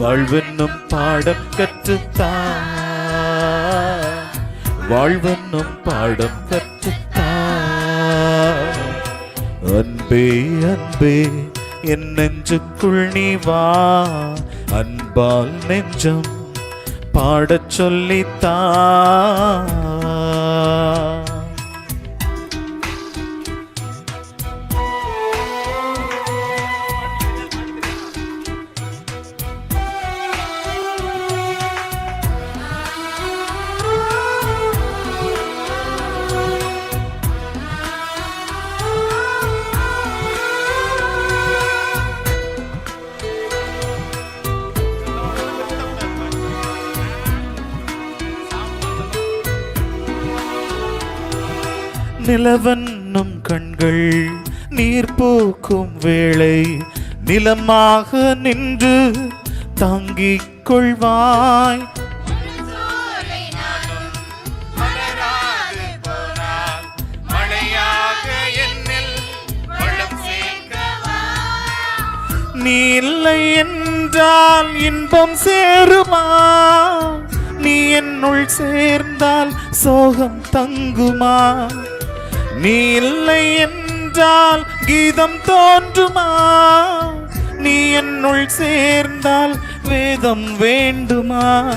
வாழ்வென்னும் பாடம் கற்றுத்தான் வாழ்வென்னும் பாடம் கற்றுத்தான் அன்பே அன்பே என் நெஞ்சுக்குள் நீ வா. அன்பால் நெஞ்சம் பாடச் சொல்லித்தான் நிலவன்னும் கண்கள் நீர் போக்கும் வேளை நிலமாக நின்று தாங்கிக் கொள்வாய். நீ இல்லை என்றால் இன்பம் சேருமா? நீ என்னுள் சேர்ந்தால் சோகம் தங்குமா? நீ இல்லை என்றால் கீதம் தோன்றுமா? நீ என்னுள் சேர்ந்தால் வேதம் வேண்டுமா?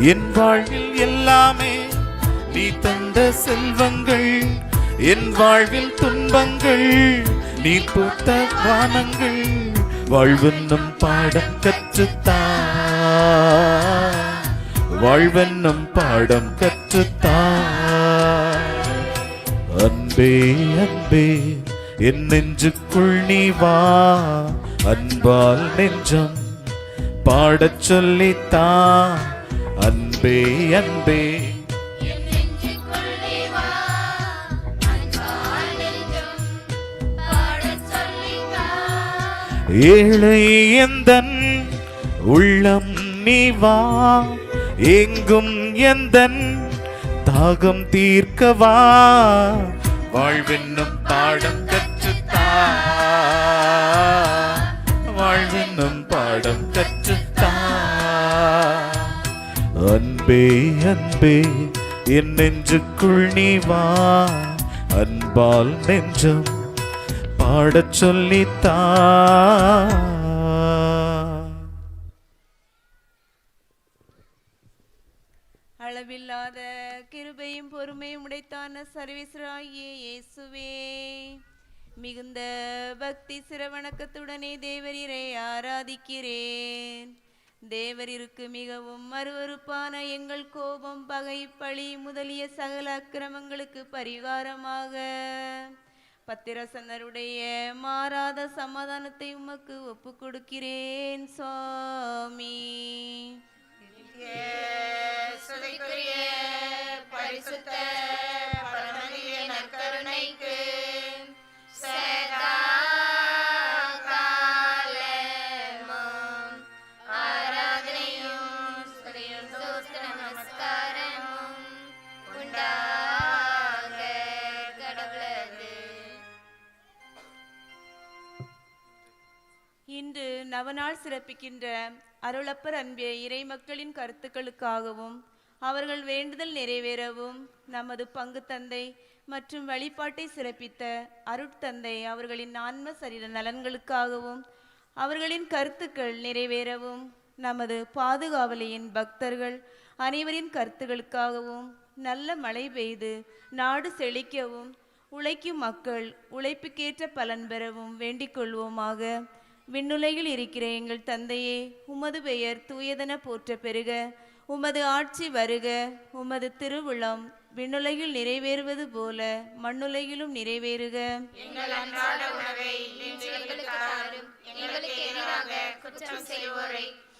என் வாழ்வில் எல்லாமே நீ தந்த செல்வங்கள் என் வாழ்வில் துன்பங்கள் நீ போட்ட வானங்கள் வாழ்வென்னும் பாடம் கற்றுத்தா. வாழ்வென்னும் பாடம் கற்றுத்தா. அன்பே அன்பே என் நெஞ்சுக்குள் நீ வா. அன்பால் நெஞ்சம் பாடச் சொல்லித்தா அன்பே அன்பே. ஏழை எந்தன் உள்ளம் நீ வா. எங்கும் எந்தன் தாகம் தீர்க்கவா? வாழ்வென்னும் பாடம் கற்றுத்தா. வாழ்வென்னும் பாடம் கற்றுத்தா. அன்பே அன்பே என் நெஞ்சுக்குள் நீ வா. அன்பால் நெஞ்சம் பாடச் சொல்லித்தான் அளவில்லாத கிருபையும் பொறுமையும் உடைத்தான சர்வீஸ்ராயே இயேசுவே. மிகுந்த பக்தி சிரவணக்கத்துடனே தேவரீரை ஆராதிக்கிறேன். தேவரிற்கு மிகவும் மறுவறுப்பான எங்கள் கோபம் பகை பழி முதலிய சகல அக்கிரமங்களுக்கு பரிகாரமாக. பத்திரசனருடைய மாறாத சமாதானத்தை உமக்கு ஒப்புக் கொடுக்கிறேன் சுவாமி. பரிசுத்த பரமதிய நற்கருணைக்கு இன்று நவநாள் சிறப்பிக்கின்ற அருளப்பர் அன்பிய இறை மக்களின் கருத்துக்களுக்காகவும் அவர்கள் வேண்டுதல் நிறைவேறவும் நமது பங்கு தந்தை மற்றும் வழிபாட்டை சிறப்பித்த அருட்தந்தை அவர்களின் ஆன்ம சரீர நலன்களுக்காகவும் அவர்களின் கருத்துக்கள் நிறைவேறவும் நமது பாதுகாவலியின் பக்தர்கள் அனைவரின் கருத்துக்களுக்காகவும் நல்ல மழை பெய்து நாடு செழிக்கவும் உழைக்கும் மக்கள் உழைப்புக்கேற்ற பலன் பெறவும் வேண்டிக் கொள்வோமாக. விண்ணுலகில் இருக்கிற எங்கள் தந்தையே உமது பெயர் தூயதென போற்ற பெருக. உமது ஆட்சி வருக. உமது திருவுளம் விண்ணுலகில் நிறைவேறுவது போல மண்ணுலகிலும் நிறைவேறுக.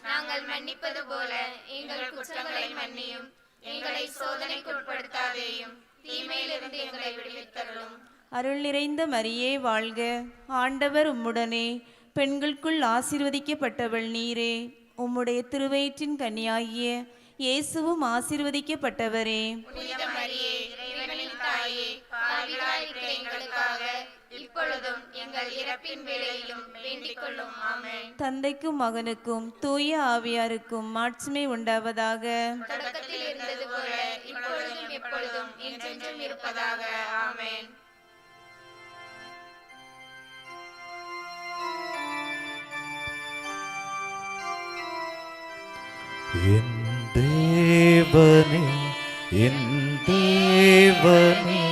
நாங்கள் மன்னிப்பது போல எங்கள் குற்றங்களை மன்னியும் எங்களை சோதனைக்குட்படுத்தாதேயும் தீமையிலிருந்து எங்களை விடுவித்தருளும். அருள் நிறைந்த மரியே வாழ்க. ஆண்டவர் உம்முடனே பெண்களுக்குள் ஆசீர்வதிக்கப்பட்டவள் நீரே. உம்முடைய திருவயிற்றின் கன்னியாகிய இயேசுவும் ஆசீர்வதிக்கப்பட்டவரே. தந்தைக்கும் மகனுக்கும் தூய ஆவியாருக்கும் மாட்சிமை உண்டாவதாக. தொடக்கத்தில் இருந்தது போல இப்பொழுதும் எப்பொழுதும் என்றென்றும் இருப்பதாக. ஆமென். என் தேவனே என் தேவனே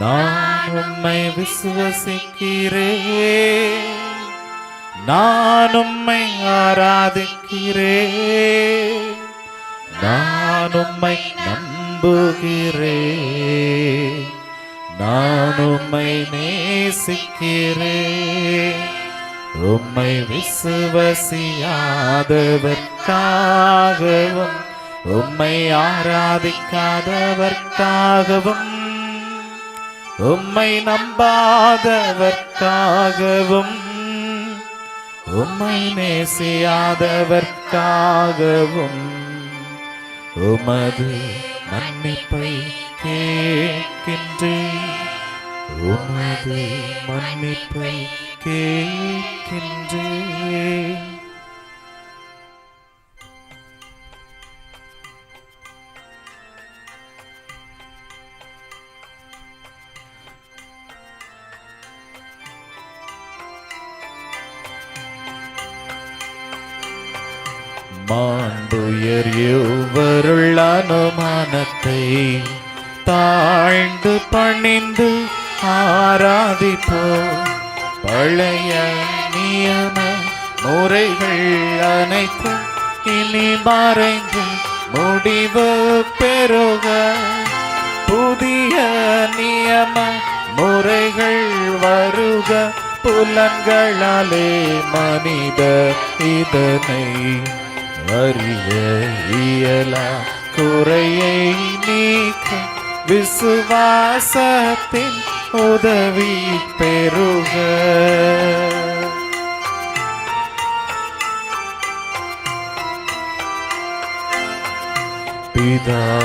நான் உம்மை விசுவசிக்கிறேன். நான் உம்மை ஆராதிக்கிறேன். நான் உம்மை நம்புகிறேன். நான் உம்மை நேசிக்கிறேன். உம்மை விசுவசியாதவர்க்காகவும் உம்மை ஆராதிக்காதவர்க்காகவும் உம்மை நம்பாதவர்க்காகவும் உம்மை நேசியாதவர்க்காகவும் உமது மன்னிப்பை கேட்கின்றேன். உமது மன்னிப்பை கேட்கின்றேன். மாண்புயர் யுவருள் அனுமானத்தை தாழ்ந்து பணிந்து ஆராதிப்போம். பழைய நியம முறைகள் அனைத்தும் இனி மறைந்து முடிவு பெறுக. புதிய நியம முறைகள் வருக. புலன்களாலே மனித இதனை அறிய இயலா. குறையை நீக்க விசுவாசத்தின் உதவி பெறுக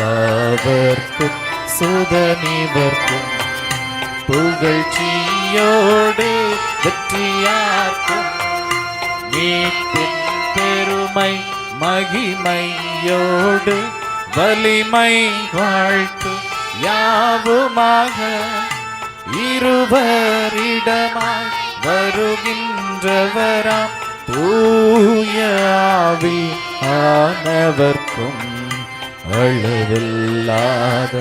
பிதாவர்க்கும் சுதனிவர்க்கும் புகழ்ச்சியோடு வெற்றியாக்கும் மீட்பின் பெருமை மகிமையோடு வலிமை வாழ்த்து யாவுமாக இருவரிடமாய் வருகின்றவராம் தூயாவி ஆனவர்க்கும் அளவில்லாத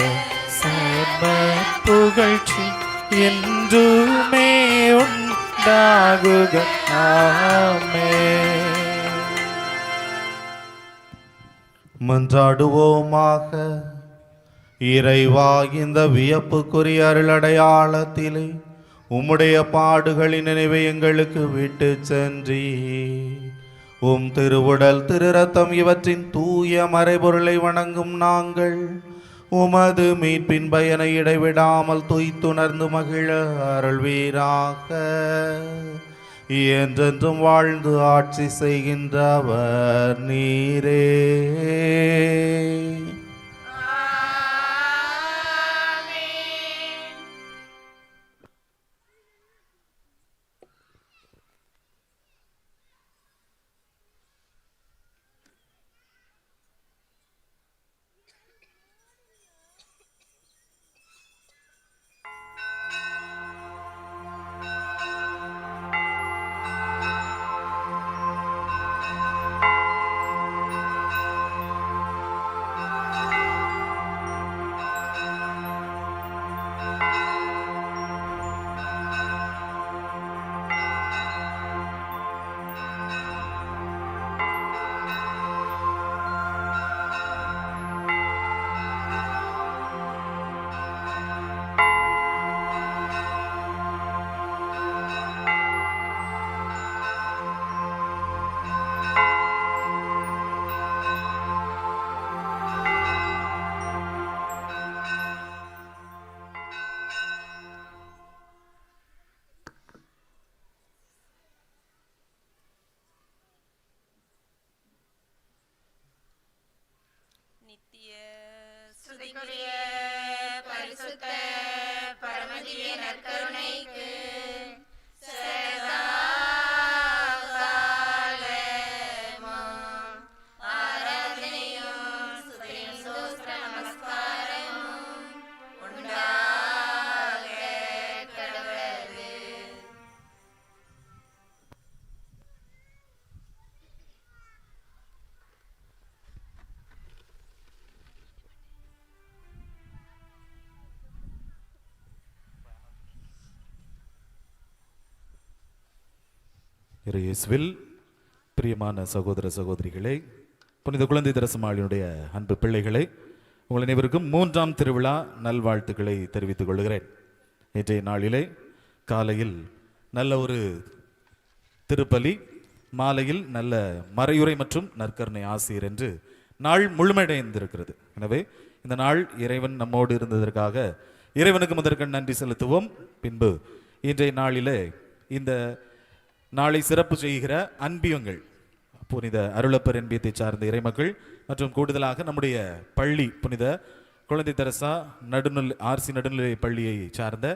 சர்வ புகழ்ச்சி என்றுமே உண்டாகுக. ஆமே மன்றாடுவோமாக இறைவா இந்த வியப்புக்குரிய அருளடையாளத்திலே உம்முடைய பாடுகளின் நினைவை எங்களுக்கு விட்டு சென்றி உம் திருவுடல் திருரத்தம் இவற்றின் தூய மறைபொருளை வணங்கும் நாங்கள் உமது மீட்பின் பயனை இடைவிடாமல் துய்த்துணர்ந்து மகிழ அருள்வீராக. என்றென்றும் வாழ்ந்து ஆட்சி செய்கின்றவர் நீரே. இயேசுவில் பிரியமான சகோதர சகோதரிகளே புனித குழந்தை தரசமாளினுடைய அன்பு பிள்ளைகளை உங்கள் அனைவருக்கும் மூன்றாம் திருவிழா நல்வாழ்த்துக்களை தெரிவித்துக் கொள்கிறேன். இன்றைய நாளிலே காலையில் நல்ல ஒரு திருப்பலி மாலையில் நல்ல மறையுறை மற்றும் நற்கருணை ஆசிரியர் என்று நாள் முழுமையடைந்திருக்கிறது. எனவே இந்த நாள் இறைவன் நம்மோடு இருந்ததற்காக இறைவனுக்கு முதற்கண் நன்றி செலுத்துவோம். பின்பு இன்றைய நாளிலே இந்த நாளை சிறப்பு செய்கிற அன்பியங்கள். புனித அருளப்பர் என்பியத்தை சார்ந்த இறைமக்கள் மற்றும் கூடுதலாக நம்முடைய பள்ளி புனித குழந்தை தெரசா நடுநிலை ஆர்சி நடுநிலை பள்ளியை சார்ந்த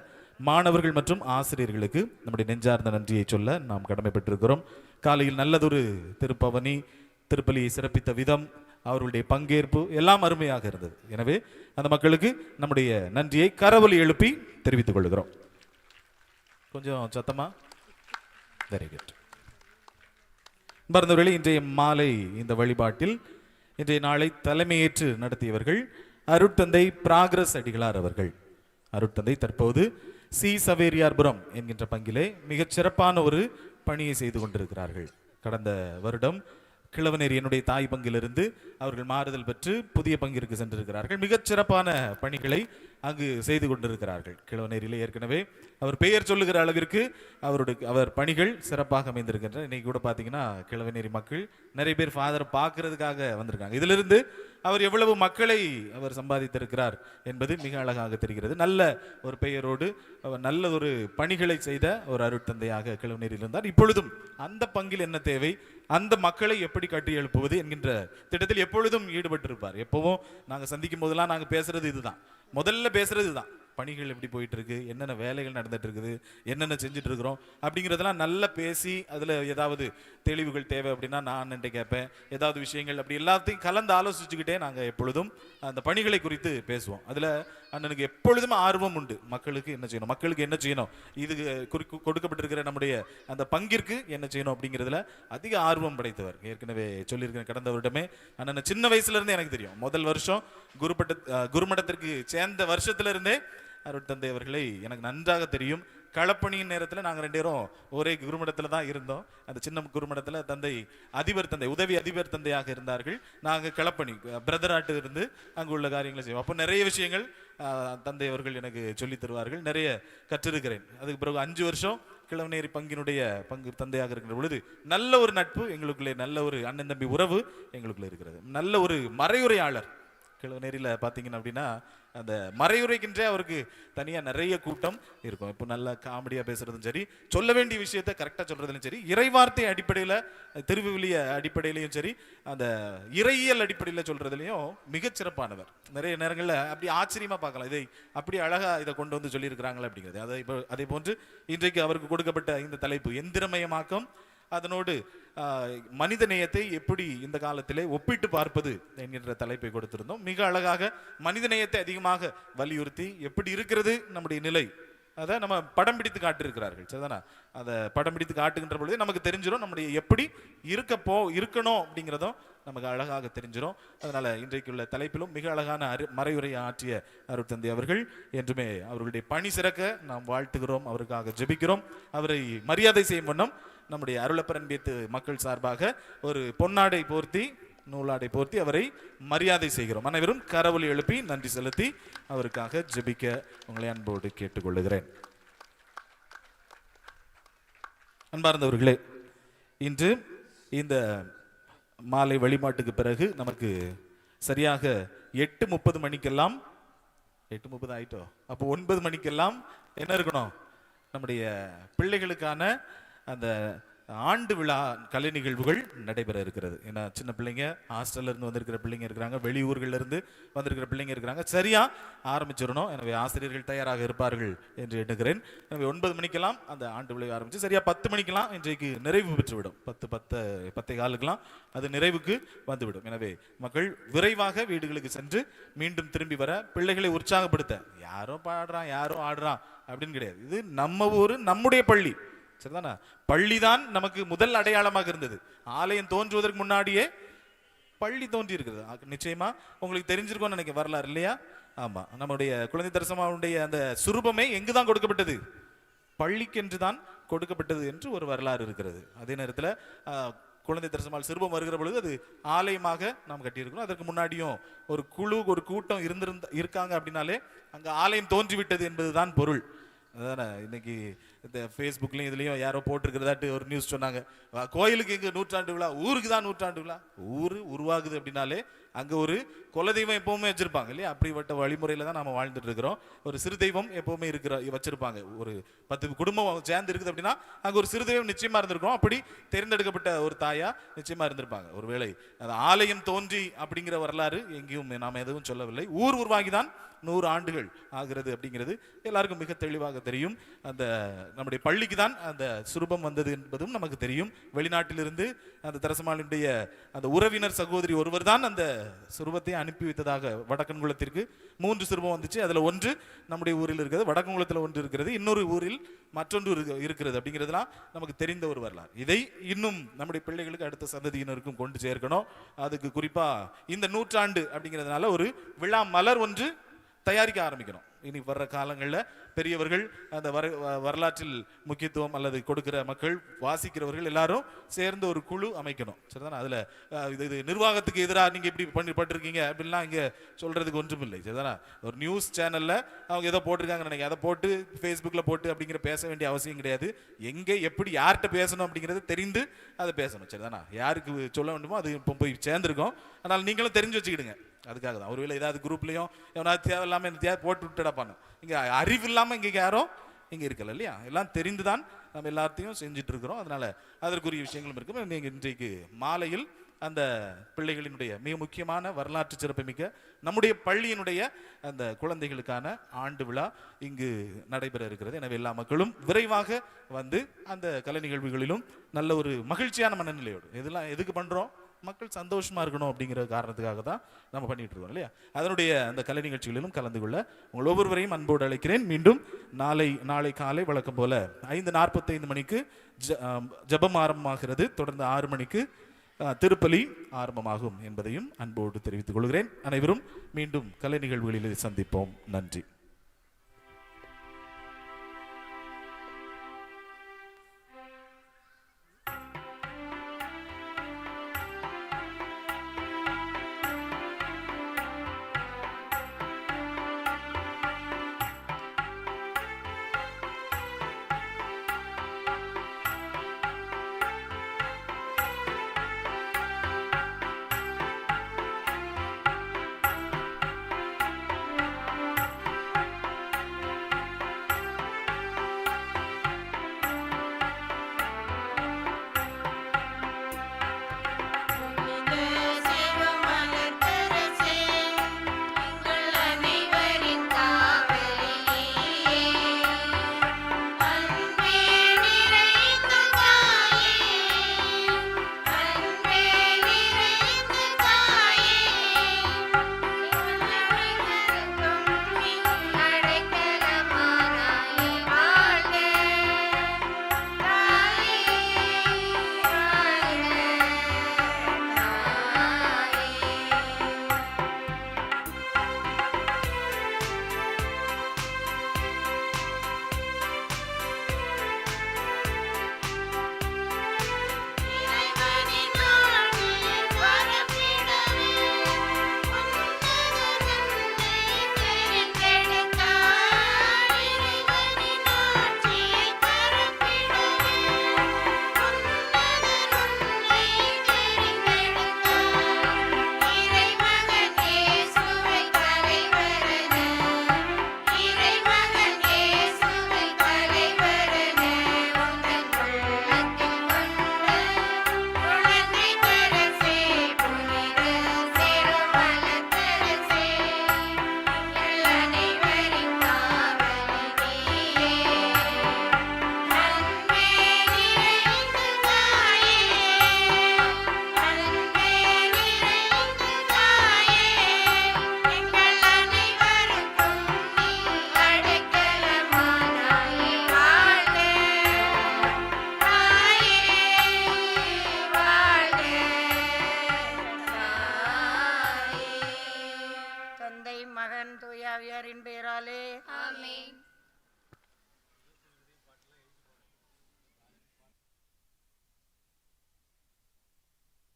மாணவர்கள் மற்றும் ஆசிரியர்களுக்கு நம்முடைய நெஞ்சார்ந்த நன்றியை சொல்ல நாம் கடமைப்பட்டிருக்கிறோம். காலையில் நல்லதொரு திருப்பவனி திருப்பலியை சிறப்பித்த விதம் அவர்களுடைய பங்கேற்பு எல்லாம் அருமையாக இருந்தது. எனவே அந்த மக்களுக்கு நம்முடைய நன்றியை கரவொலி எழுப்பி தெரிவித்துக் கொள்கிறோம். கொஞ்சம் சத்தமா? வெரி குட் மறந்தவர்களே இன்றைய மாலை இந்த வழிபாட்டில் இன்றைய நாளை தலைமையேற்று நடத்தியவர்கள் அருட்தந்தை பிராகிரஸ் அடிகளார் அவர்கள். அருட்தந்தை தற்போது சி. சவேரியார்புரம் என்கின்ற பங்கிலே மிகச் சிறப்பான ஒரு பணியை செய்து கொண்டிருக்கிறார்கள். கடந்த வருடம் கிழவனேர் என்னுடைய தாய் பங்கிலிருந்து அவர்கள் மாறுதல் பெற்று புதிய பங்கிற்கு சென்றிருக்கிறார்கள். மிகச் சிறப்பான பணிகளை அங்கு செய்து கொண்டிருக்கிறார்கள். கிழவனேரியிலே ஏற்கனவே அவர் பெயர் சொல்லுகிற அளவிற்கு அவருடைய அவர் பணிகள் சிறப்பாக அமைந்திருக்கின்றன. இன்னைக்கு கூட பார்த்தீங்கன்னா கிழவநேரி மக்கள் நிறைய பேர் ஃபாதரை பார்க்கறதுக்காக வந்திருக்காங்க. இதிலிருந்து அவர் எவ்வளவு மக்களை அவர் சம்பாதித்திருக்கிறார் என்பது மிக அழகாக தெரிகிறது. நல்ல ஒரு பெயரோடு அவர் நல்ல ஒரு பணிகளை செய்த ஒரு அருட்தந்தையாக கிழவநேரில் இருந்தார். இப்பொழுதும் அந்த பங்கில் என்ன தேவை? அந்த மக்களை எப்படி கட்டி எழுப்புவது என்கின்ற திட்டத்தில் எப்பொழுதும் ஈடுபட்டிருப்பார். எப்பவும் நாங்கள் சந்திக்கும் போதெல்லாம் நாங்கள் பேசுறது இதுதான். முதல்ல பேசுறது இதுதான். பணிகள் எப்படி போயிட்டு இருக்கு என்னென்ன வேலைகள் நடந்துட்டு இருக்குது என்னென்ன செஞ்சுட்டு இருக்கிறோம் அப்படிங்கிறதெல்லாம் நல்லா பேசி அதில் ஏதாவது தெளிவுகள் தேவை அப்படின்னா நான் அண்ணன்ட்ட கேட்பேன். ஏதாவது விஷயங்கள் அப்படி எல்லாத்தையும் கலந்து ஆலோசிச்சுக்கிட்டே நாங்கள் எப்பொழுதும் அந்த பணிகளை குறித்து பேசுவோம். அதில் அண்ணனுக்கு எப்பொழுதும் ஆர்வம் உண்டு. மக்களுக்கு என்ன செய்யணும் மக்களுக்கு என்ன செய்யணும் இது குறிக்கு கொடுக்கப்பட்டிருக்கிற நம்முடைய அந்த பங்கிற்கு என்ன செய்யணும் அப்படிங்கிறதுல அதிக ஆர்வம் படைத்தவர். ஏற்கனவே சொல்லியிருக்கிறேன் கடந்த வருடமே அண்ணனை சின்ன வயசுலேருந்தே எனக்கு தெரியும். முதல் வருஷம் குருபட்ட குருமடத்திற்கு சேர்ந்த வருஷத்துல இருந்தே அருட்தந்தை அவர்களை எனக்கு நன்றாக தெரியும். களப்பணியின் நேரத்தில் நாங்கள் ரெண்டு பேரும் ஒரே குருமடத்தில் தான் இருந்தோம். அந்த சின்ன குருமடத்தில் தந்தை அதிபர் தந்தை உதவி அதிபர் தந்தையாக இருந்தார்கள். நாங்கள் களப்பணி பிரதராட்டு இருந்து அங்கு உள்ள காரியங்களை செய்வோம். அப்போ நிறைய விஷயங்கள் தந்தை அவர்கள் எனக்கு சொல்லித் தருவார்கள். நிறைய கற்றிருக்கிறேன். அதுக்கு பிறகு அஞ்சு வருஷம் கிழவனேரி பங்கினுடைய பங்கு தந்தையாக இருக்கிற பொழுது நல்ல ஒரு நட்பு எங்களுக்குள்ளே நல்ல ஒரு அண்ணன் தம்பி உறவு எங்களுக்குள்ளே இருக்கிறது. நல்ல ஒரு மறையுரையாளர் கிழவனேரியில் பார்த்தீங்க அப்படின்னா அந்த மறையுரைக்கின்றே அவருக்கு தனியாக நிறைய கூட்டம் இருக்கும். இப்போ நல்லா காமெடியாக பேசுகிறதும் சரி சொல்ல வேண்டிய விஷயத்த கரெக்டாக சொல்கிறதுலையும் சரி இறைவார்த்தை அடிப்படையில் திருவிவிலிய அடிப்படையிலையும் சரி அந்த இறையியல் அடிப்படையில் சொல்கிறதுலையும் மிகச்சிறப்பானவர் நிறைய நேரங்களில் அப்படி ஆச்சரியமாக பார்க்கலாம். இதை அப்படி அழகாக இதை கொண்டு வந்து சொல்லியிருக்கிறாங்களே அப்படிங்கிறது. அதை இப்போ அதே போன்று இன்றைக்கு அவருக்கு கொடுக்கப்பட்ட இந்த தலைப்பு எந்திரமயமாக்கம் அதனோடு மனித நேயத்தை எப்படி இந்த காலத்திலே ஒப்பிட்டு பார்ப்பது என்கின்ற தலைப்பை கொடுத்திருந்தோம். மிக அழகாக மனித நேயத்தை அதிகமாக வலியுறுத்தி எப்படி இருக்கிறது நம்முடைய நிலை. அதை நம்ம படம் பிடித்து காட்டியிருக்கிறார்கள் சரிதானா? அதை படம் பிடித்து காட்டுகின்ற பொழுது நமக்கு தெரிஞ்சிடும் நம்முடைய எப்படி இருக்க போ இருக்கணும் அப்படிங்கிறதும் நமக்கு அழகாக தெரிஞ்சிடும். அதனால இன்றைக்குள்ள தலைப்பிலும் மிக அழகான அரு மறையுரை ஆற்றிய அருட்தந்தை அவர்கள் என்றுமே அவர்களுடைய பணி சிறக்க நாம் வாழ்த்துகிறோம் அவருக்காக ஜெபிக்கிறோம். அவரை மரியாதை செய்யும் வண்ணம் நம்முடைய அருளப்பரன் பேத்து மக்கள் சார்பாக ஒரு பொன்னாடை போர்த்தி நூலாடை போர்த்தி அவரை மரியாதை செய்கிறோம். அனைவரும் கரவொலி எழுப்பி நன்றி செலுத்தி அவருக்காக ஜெபிக்க உங்களை அன்போடு கேட்டுக்கொள்ளுகிறேன். அன்பார்ந்தவர்களே இன்று இந்த மாலை வழிபாட்டுக்கு பிறகு நமக்கு சரியாக எட்டு முப்பது மணிக்கெல்லாம் எட்டு முப்பது ஆயிட்டோ? அப்போ ஒன்பது மணிக்கெல்லாம் என்ன இருக்கணும்? நம்முடைய பிள்ளைகளுக்கான அந்த ஆண்டு விழா கலை நிகழ்வுகள் நடைபெற இருக்கிறது. ஏன்னா சின்ன பிள்ளைங்க ஹாஸ்டல்ல இருந்து வந்திருக்கிற பிள்ளைங்க இருக்கிறாங்க வெளியூர்கள்ல இருந்து வந்திருக்கிற பிள்ளைங்க இருக்கிறாங்க. சரியா ஆரம்பிச்சிடணும். எனவே ஆசிரியர்கள் தயாராக இருப்பார்கள் என்று எண்ணுகிறேன். எனவே ஒன்பது மணிக்கெல்லாம் அந்த ஆண்டு விழா ஆரம்பிச்சு சரியா பத்து மணிக்கெல்லாம் இன்றைக்கு நிறைவு பெற்றுவிடும். பத்து பத்து பத்தே காலுக்கெல்லாம் அது நிறைவுக்கு வந்துவிடும். எனவே மக்கள் விரைவாக வீடுகளுக்கு சென்று மீண்டும் திரும்பி வர பிள்ளைகளை உற்சாகப்படுத்த யாரும் பாடுறான் யாரும் ஆடுறான் அப்படின்னு கிடையாது. இது நம்ம ஊர் நம்முடைய பள்ளி. சரிதானா? பள்ளிதான் நமக்கு முதல் அடையாளமாக இருந்தது. ஆலயம் தோன்றுவதற்கு முன்னாடியே பள்ளி தோன்றி இருக்கிறது நிச்சயமா? உங்களுக்கு தெரிஞ்சிருக்கும்னு நினைக்க வரலாறு இல்லையா? ஆமா. நம்முடைய குழந்தை தரிசனமாவுடைய அந்த சுரூபமே எங்குதான் கொடுக்கப்பட்டது? பள்ளிக்கென்று தான் கொடுக்கப்பட்டது என்று ஒரு வரலாறு இருக்கிறது. அதே நேரத்தில் குழந்தை தரிசனமால் சிறுபம் வருகிற பொழுது அது ஆலயமாக நாம் கட்டியிருக்கிறோம். அதற்கு முன்னாடியும் ஒரு குழு ஒரு கூட்டம் இருந்திருந்த இருக்காங்க அப்படின்னாலே அங்கே ஆலயம் தோன்றிவிட்டது என்பதுதான் பொருள். அதானே இன்னைக்கு இந்த ஃபேஸ்புக்லையும் இதுலேயும் யாரோ போட்டிருக்கிறதாட்டு ஒரு நியூஸ் சொன்னாங்க. கோயிலுக்கு இங்கே நூற்றாண்டு விழா ஊருக்கு தான் நூற்றாண்டு விழா. ஊர் உருவாகுது அப்படின்னாலே அங்கே ஒரு குலதெய்வம் எப்பவுமே வச்சிருப்பாங்க இல்லையா? அப்படிப்பட்ட வழிமுறையில் தான் நம்ம வாழ்ந்துட்டு இருக்கிறோம். ஒரு சிறு தெய்வம் எப்பவுமே இருக்கிற வச்சிருப்பாங்க. ஒரு பத்து குடும்பம் சேர்ந்து இருக்குது அப்படின்னா அங்கே ஒரு சிறு தெய்வம் நிச்சயமா இருந்திருக்கும். அப்படி தேர்ந்தெடுக்கப்பட்ட ஒரு தாயா நிச்சயமா இருந்திருப்பாங்க. ஒருவேளை அந்த ஆலயம் தோன்றி அப்படிங்கிற வரலாறு எங்கேயும் நாம் எதுவும் சொல்லவில்லை. ஊர் உருவாகி தான் நூறு ஆண்டுகள் ஆகிறது அப்படிங்கிறது எல்லாருக்கும் மிக தெளிவாக தெரியும். அந்த நம்முடைய பள்ளிக்கு தான் அந்த சுரூபம் வந்தது என்பதும் நமக்கு தெரியும். வெளிநாட்டிலிருந்து அந்த தரசமாளினுடைய அந்த உறவினர் சகோதரி ஒருவர் தான் அந்த சுரூபத்தை அனுப்பி வைத்ததாக வடக்கன்குளத்திற்கு மூன்று சுரூபம் வந்துச்சு. அதில் ஒன்று நம்முடைய ஊரில் இருக்கிறது வடக்கன்குளத்தில் ஒன்று இருக்கிறது இன்னொரு ஊரில் மற்றொன்று இருக்கிறது அப்படிங்கிறதுலாம் நமக்கு தெரிந்த ஒரு வரலாறு. இதை இன்னும் நம்முடைய பிள்ளைகளுக்கு அடுத்த சந்ததியினருக்கும் கொண்டு சேர்க்கணும். அதுக்கு குறிப்பாக இந்த நூற்றாண்டு அப்படிங்கிறதுனால ஒரு விழா மலர் ஒன்று தயாரிக்க ஆரம்பிக்கணும். இனி வர்ற காலங்களில் பெரியவர்கள் அந்த வர வரலாற்றில் முக்கியத்துவம் அல்லது கொடுக்கிற மக்கள் வாசிக்கிறவர்கள் எல்லாரும் சேர்ந்து ஒரு குழு அமைக்கணும். சரிதானே? அதில் இது இது நிர்வாகத்துக்கு எதிராக நீங்கள் இப்படி பண்ணி பட்டிருக்கீங்க அப்படின்லாம் இங்கே சொல்கிறதுக்கு ஒன்றும் இல்லை. சரிதானே? ஒரு நியூஸ் சேனலில் அவங்க ஏதோ போட்டிருக்காங்கன்னு நினைக்கிறேன். அதை போட்டு ஃபேஸ்புக்கில் போட்டு அப்படிங்கிற பேச வேண்டிய அவசியம் கிடையாது. எங்கே எப்படி யார்கிட்ட பேசணும் அப்படிங்கிறது தெரிந்து அதை பேசணும். சரிதானா? யாருக்கு சொல்ல வேண்டுமோ அது இப்போ போய் சேர்ந்துருக்கோம். அதனால் நீங்களும் தெரிஞ்சு வச்சுக்கிடுங்க. அதுக்காக தான். ஒருவேளை ஏதாவது குரூப்லேயும் எவனாவது தேவையில்லாமல் இந்த தேவை போட்டு விட்டுடப்பான்னு இங்கே அறிவு இல்லாமல் இங்கே யாரும் இங்கே இருக்கல இல்லையா? எல்லாம் தெரிந்து தான் நம்ம எல்லாத்தையும் செஞ்சுட்டு இருக்கிறோம் அதனால் அதற்குரிய விஷயங்களும் இருக்கும் நீங்கள் இன்றைக்கு மாலையில் அந்த பிள்ளைகளினுடைய மிக முக்கியமான வரலாற்று சிறப்புமிக்க நம்முடைய பள்ளியினுடைய அந்த குழந்தைகளுக்கான ஆண்டு விழா இங்கு நடைபெற இருக்கிறது. எனவே எல்லா மக்களும் விரைவாக வந்து அந்த கலை நிகழ்வுகளிலும் நல்ல ஒரு மகிழ்ச்சியான மனநிலையோடு. இதெல்லாம் எதுக்கு பண்ணுறோம் மக்கள் சந்தோஷமா இருக்கணும் அப்படிங்கிற காரணத்துக்காக தான் நம்ம பண்ணிட்டு இருக்கோம் இல்லையா? அதனுடைய அந்த கலை நிகழ்ச்சிகளிலும் கலந்து கொள்ள உங்கள் ஒவ்வொருவரையும் அன்போடு அழைக்கிறேன். மீண்டும் நாளை நாளை காலை வழக்கம் போல ஐந்து நாற்பத்தைந்து மணிக்கு ஜ- ஜெபம் ஆரம்பமாகிறது. தொடர்ந்து ஆறு மணிக்கு திருப்பலி ஆரம்பமாகும் என்பதையும் அன்போடு தெரிவித்துக் கொள்கிறேன். அனைவரும் மீண்டும் கலை நிகழ்வுகளில் சந்திப்போம். நன்றி.